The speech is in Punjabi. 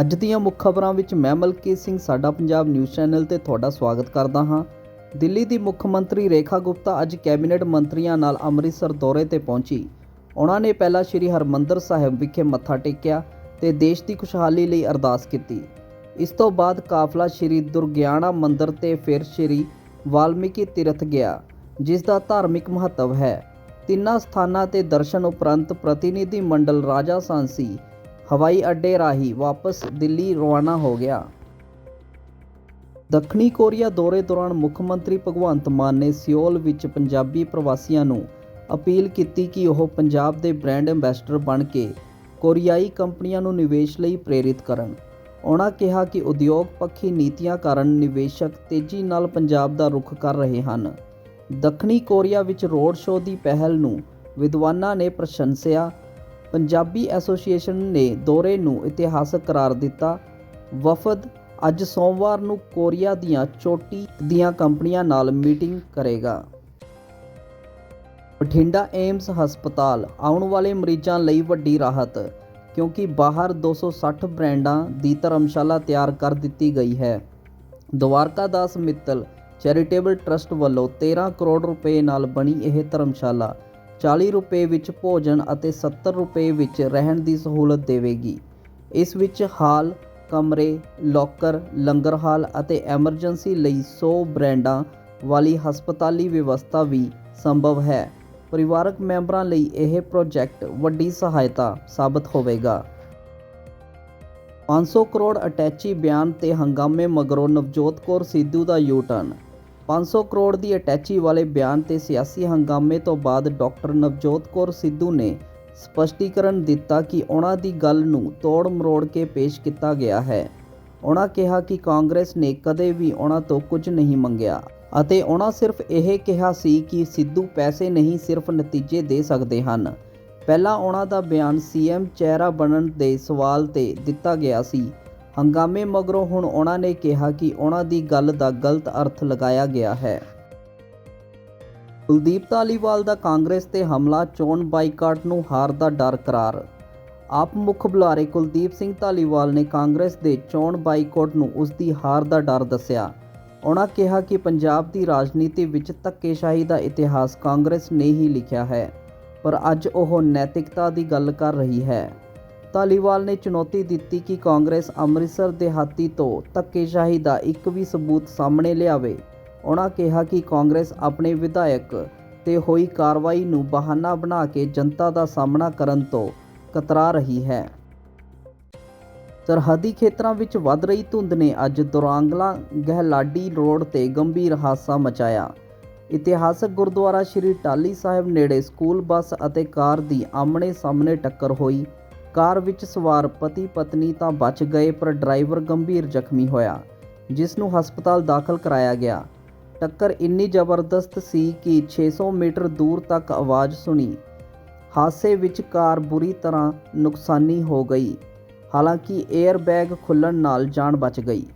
ਅੱਜ ਦੀਆਂ ਮੁੱਖ ਖਬਰਾਂ ਵਿੱਚ ਮੈਂ ਮਲਕੀਤ ਸਿੰਘ, ਸਾਡਾ ਪੰਜਾਬ ਨਿਊਜ਼ ਚੈਨਲ ਤੇ ਤੁਹਾਡਾ ਸਵਾਗਤ ਕਰਦਾ ਹਾਂ। ਦਿੱਲੀ ਦੀ ਮੁੱਖ ਮੰਤਰੀ ਰੇਖਾ ਗੁਪਤਾ ਅੱਜ ਕੈਬਨਿਟ ਮੰਤਰੀਆਂ ਨਾਲ ਅੰਮ੍ਰਿਤਸਰ ਦੌਰੇ ਤੇ ਪਹੁੰਚੀ। ਉਹਨਾਂ ਨੇ ਪਹਿਲਾਂ ਸ੍ਰੀ ਹਰਮੰਦਰ ਸਾਹਿਬ ਵਿਖੇ ਮੱਥਾ ਟੇਕਿਆ ਤੇ ਦੇਸ਼ ਦੀ ਖੁਸ਼ਹਾਲੀ ਲਈ ਅਰਦਾਸ ਕੀਤੀ। ਇਸ ਤੋਂ ਬਾਅਦ ਕਾਫਲਾ ਸ੍ਰੀ ਦੁਰਗਿਆਣਾ ਮੰਦਿਰ ਤੇ ਫਿਰ ਸ੍ਰੀ ਵਾਲਮੀਕੀ ਤੀਰਥ ਗਿਆ, ਜਿਸ ਦਾ ਧਾਰਮਿਕ ਮਹੱਤਵ ਹੈ। ਤਿੰਨਾਂ ਸਥਾਨਾਂ ਤੇ ਦਰਸ਼ਨ ਉਪਰੰਤ ਪ੍ਰਤੀਨਿਧੀ ਮੰਡਲ ਰਾਜਾ ਸਾਂਸੀ ਹਵਾਈ ਅੱਡੇ ਰਾਹੀਂ ਵਾਪਸ ਦਿੱਲੀ ਰਵਾਨਾ ਹੋ ਗਿਆ। ਦੱਖਣੀ ਕੋਰੀਆ ਦੌਰੇ ਦੌਰਾਨ ਮੁੱਖ ਮੰਤਰੀ ਭਗਵੰਤ ਮਾਨ ਨੇ ਸਿਓਲ ਵਿੱਚ ਪੰਜਾਬੀ ਪ੍ਰਵਾਸੀਆਂ ਨੂੰ ਅਪੀਲ ਕੀਤੀ ਕਿ ਉਹ ਪੰਜਾਬ ਦੇ ਬ੍ਰਾਂਡ ਐਂਬੈਸਡਰ ਬਣ ਕੇ ਕੋਰੀਆਈ ਕੰਪਨੀਆਂ ਨੂੰ ਨਿਵੇਸ਼ ਲਈ ਪ੍ਰੇਰਿਤ ਕਰਨ। ਉਹਨਾਂ ਕਿਹਾ ਕਿ ਉਦਯੋਗ ਪੱਖੀ ਨੀਤੀਆਂ ਕਾਰਨ ਨਿਵੇਸ਼ਕ ਤੇਜ਼ੀ ਨਾਲ ਪੰਜਾਬ ਦਾ ਰੁਖ ਕਰ ਰਹੇ ਹਨ। ਦੱਖਣੀ ਕੋਰੀਆ ਵਿੱਚ ਰੋਡ ਸ਼ੋਅ ਦੀ ਪਹਿਲ ਨੂੰ ਵਿਦਵਾਨਾਂ ਨੇ ਪ੍ਰਸ਼ੰਸਿਆ ਪੰਜਾਬੀ ਐਸੋਸੀਏਸ਼ਨ ਨੇ ਦੌਰੇ ਨੂੰ ਇਤਿਹਾਸਕ ਕਰਾਰ ਦਿੱਤਾ। ਵਫਦ ਅੱਜ ਸੋਮਵਾਰ ਨੂੰ ਕੋਰੀਆ ਦੀਆਂ ਚੋਟੀ ਦੀਆਂ ਕੰਪਨੀਆਂ ਨਾਲ ਮੀਟਿੰਗ ਕਰੇਗਾ। ਬਠਿੰਡਾ ਏਮਸ ਹਸਪਤਾਲ ਆਉਣ ਵਾਲੇ ਮਰੀਜ਼ਾਂ ਲਈ ਵੱਡੀ ਰਾਹਤ, ਕਿਉਂਕਿ ਬਾਹਰ 260 ਬ੍ਰਾਂਡਾਂ ਦੀ ਧਰਮਸ਼ਾਲਾ ਤਿਆਰ ਕਰ ਦਿੱਤੀ ਗਈ ਹੈ। ਦਵਾਰਕਾ ਦਾਸ ਮਿੱਤਲ ਚੈਰੀਟੇਬਲ ਟਰਸਟ ਵੱਲੋਂ 13 ਕਰੋੜ ਰੁਪਏ ਨਾਲ ਬਣੀ ਇਹ ਧਰਮਸ਼ਾਲਾ 40 ਰੁਪਏ ਵਿੱਚ ਭੋਜਨ ਅਤੇ 70 ਰੁਪਏ ਵਿੱਚ ਰਹਿਣ ਦੀ ਸਹੂਲਤ ਦੇਵੇਗੀ। ਇਸ ਵਿੱਚ ਹਾਲ, ਕਮਰੇ ਲੋਕਰ ਲੰਗਰ ਹਾਲ ਅਤੇ ਐਮਰਜੈਂਸੀ ਲਈ 100 ਬ੍ਰਾਂਡਾਂ ਵਾਲੀ ਹਸਪਤਾਲੀ ਵਿਵਸਥਾ ਵੀ ਸੰਭਵ ਹੈ। ਪਰਿਵਾਰਕ ਮੈਂਬਰਾਂ ਲਈ ਇਹ ਪ੍ਰੋਜੈਕਟ ਵੱਡੀ ਸਹਾਇਤਾ ਸਾਬਤ ਹੋਵੇਗਾ। 500 ਕਰੋੜ ਅਟੈਚੀ ਬਿਆਨ ਤੇ ਹੰਗਾਮੇ ਮਗਰੋਂ ਨਵਜੋਤ ਕੌਰ ਸਿੱਧੂ ਦਾ ਯੂ ਟਰਨ 500 ਕਰੋੜ ਦੀ ਅਟੈਚੀ ਵਾਲੇ ਬਿਆਨ ਤੇ ਸਿਆਸੀ ਹੰਗਾਮੇ ਤੋਂ ਬਾਅਦ ਡਾਕਟਰ ਨਵਜੋਤ ਕੌਰ ਸਿੱਧੂ ਨੇ ਸਪਸ਼ਟੀਕਰਨ ਦਿੱਤਾ ਕਿ ਉਹਨਾਂ ਦੀ ਗੱਲ ਨੂੰ ਤੋੜ ਮਰੋੜ ਕੇ ਪੇਸ਼ ਕੀਤਾ ਗਿਆ ਹੈ। ਉਹਨਾਂ ਕਿਹਾ ਕਿ ਕਾਂਗਰਸ ਨੇ ਕਦੇ ਵੀ ਉਹਨਾਂ ਤੋਂ ਕੁਝ ਨਹੀਂ ਮੰਗਿਆ ਅਤੇ ਉਹਨਾਂ ਸਿਰਫ ਇਹ ਕਿਹਾ ਸੀ ਕਿ ਸਿੱਧੂ ਪੈਸੇ ਨਹੀਂ ਸਿਰਫ ਨਤੀਜੇ ਦੇ ਸਕਦੇ ਹਨ। ਪਹਿਲਾਂ ਉਹਨਾਂ ਦਾ ਬਿਆਨ ਸੀਐਮ ਚਿਹਰਾ ਬਣਨ ਦੇ ਸਵਾਲ ਤੇ ਦਿੱਤਾ ਗਿਆ ਸੀ। ਹੰਗਾਮੇ ਮਗਰੋਂ ਹੁਣ ਉਹਨਾਂ ਨੇ ਕਿਹਾ ਕਿ ਉਹਨਾਂ ਦੀ ਗੱਲ ਦਾ ਗਲਤ ਅਰਥ ਲਗਾਇਆ ਗਿਆ ਹੈ। ਕੁਲਦੀਪ ਧਾਲੀਵਾਲ ਦਾ ਕਾਂਗਰਸ ਤੇ ਹਮਲਾ, ਚੋਣ ਬਾਈਕਾਟ ਨੂੰ ਹਾਰ ਦਾ ਡਰ ਕਰਾਰ। ਆਪ ਮੁੱਖ ਬੁਲਾਰੇ ਕੁਲਦੀਪ ਸਿੰਘ ਧਾਲੀਵਾਲ ਨੇ ਕਾਂਗਰਸ ਦੇ ਚੋਣ ਬਾਈਕਾਟ ਨੂੰ ਉਸ ਦੀ ਹਾਰ ਦਾ ਡਰ ਦੱਸਿਆ। ਉਹਨਾਂ ਕਿਹਾ ਕਿ ਪੰਜਾਬ ਦੀ ਰਾਜਨੀਤੀ ਵਿੱਚ ਧੱਕੇਸ਼ਾਹੀ ਦਾ ਇਤਿਹਾਸ ਕਾਂਗਰਸ ਨੇ ਹੀ ਲਿਖਿਆ ਹੈ, ਪਰ ਅੱਜ ਉਹ ਨੈਤਿਕਤਾ ਦੀ ਗੱਲ ਕਰ ਰਹੀ ਹੈ। ਧਾਲੀਵਾਲ ਨੇ ਚੁਣੌਤੀ ਦਿੱਤੀ ਕਿ ਕਾਂਗਰਸ ਅੰਮ੍ਰਿਤਸਰ ਦੇਹਾਤੀ ਤੋਂ ਧੱਕੇਸ਼ਾਹੀ ਦਾ ਇੱਕ ਵੀ ਸਬੂਤ ਸਾਹਮਣੇ ਲਿਆਵੇ। ਉਹਨਾਂ ਕਿਹਾ ਕਿ ਕਾਂਗਰਸ ਆਪਣੇ ਵਿਧਾਇਕ ਤੇ ਹੋਈ ਕਾਰਵਾਈ ਨੂੰ ਬਹਾਨਾ ਬਣਾ ਕੇ ਜਨਤਾ ਦਾ ਸਾਹਮਣਾ ਕਰਨ ਤੋਂ ਕਤਰਾ ਰਹੀ ਹੈ। ਸਰਹੱਦੀ ਖੇਤਰਾਂ ਵਿੱਚ ਵੱਧ ਰਹੀ ਧੁੰਦ ਨੇ ਅੱਜ ਦੁਰਾਂਗਲਾ ਗਹਿਲਾਡੀ ਰੋਡ ਤੇ ਗੰਭੀਰ ਹਾਦਸਾ ਮਚਾਇਆ। ਇਤਿਹਾਸਕ ਗੁਰਦੁਆਰਾ ਸ਼੍ਰੀ ਟਾਲੀ ਸਾਹਿਬ ਨੇੜੇ ਸਕੂਲ ਬੱਸ ਅਤੇ ਕਾਰ ਦੀ ਆਮਣੇ ਸਾਹਮਣੇ ਟੱਕਰ ਹੋਈ। ਕਾਰ ਵਿੱਚ ਸਵਾਰ ਪਤੀ ਪਤਨੀ ਤਾਂ ਬਚ ਗਏ, ਪਰ ਡਰਾਈਵਰ ਗੰਭੀਰ ਜ਼ਖਮੀ ਹੋਇਆ ਜਿਸ ਨੂੰ ਹਸਪਤਾਲ ਦਾਖਲ ਕਰਾਇਆ ਗਿਆ। ਟੱਕਰ ਇੰਨੀ ਜ਼ਬਰਦਸਤ ਸੀ ਕਿ 600 ਮੀਟਰ ਦੂਰ ਤੱਕ ਆਵਾਜ਼ ਸੁਣੀ। ਹਾਦਸੇ ਵਿੱਚ ਕਾਰ ਬੁਰੀ ਤਰ੍ਹਾਂ ਨੁਕਸਾਨੀ ਹੋ ਗਈ। ਹਾਲਾਂਕਿ 에ਅਰ ਬੈਗ ਖੁੱਲਣ ਨਾਲ ਜਾਨ ਬਚ ਗਈ।